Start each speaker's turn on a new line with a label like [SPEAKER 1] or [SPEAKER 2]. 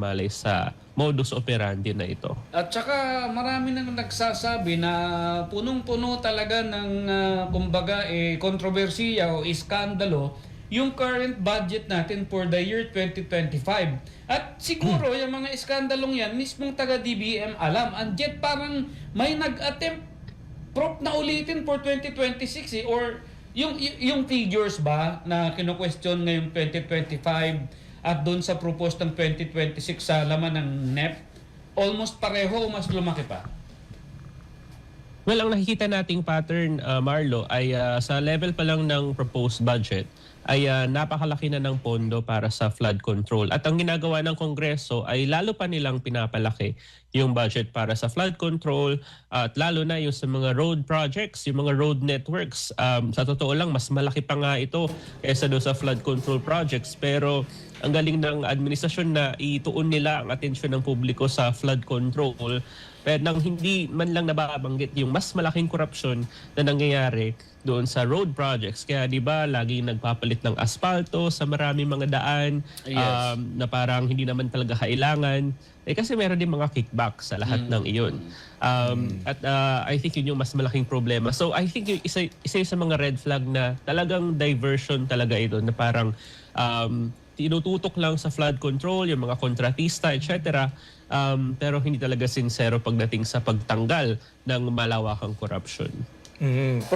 [SPEAKER 1] malay sa modus operandi na ito.
[SPEAKER 2] At saka marami nang nagsasabi na punong-puno talaga ng ah, kumbaga eh, kontrobersiya o iskandalo yung current budget natin for the year 2025. At siguro yung mga iskandalong yan, mismong taga DBM alam. And yet parang may nag-attempt prop na ulitin for 2026 eh, or yung yung figures ba na kino-question ngayong 2025 at doon sa propose ng 2026 sa laman ng NEP almost pareho o mas lumaki pa?
[SPEAKER 1] Well, ang nakikita nating pattern, uh, Marlo, ay uh, sa level pa lang ng proposed budget, ay uh, napakalaki na ng pondo para sa flood control. At ang ginagawa ng Kongreso ay lalo pa nilang pinapalaki yung budget para sa flood control at lalo na yung sa mga road projects, yung mga road networks. Um, sa totoo lang, mas malaki pa nga ito kaysa doon sa flood control projects. Pero ang galing ng administrasyon na ituon nila ang atensyon ng publiko sa flood control pero nang hindi man lang nababanggit yung mas malaking korupsyon na nangyayari doon sa road projects. Kaya di ba laging nagpapalit ng asfalto sa marami mga daan
[SPEAKER 2] Yes.
[SPEAKER 1] um, na parang hindi naman talaga kailangan. Eh kasi meron din mga kickback sa lahat ng iyon. Um, At uh, I think yun yung mas malaking problema. So I think yung isa, isa sa mga red flag na talagang diversion talaga ito na parang um, tinututok lang sa flood control, yung mga kontratista, etc. Um, pero hindi talaga sincero pagdating sa pagtanggal ng malawakang corruption.
[SPEAKER 3] Mhm.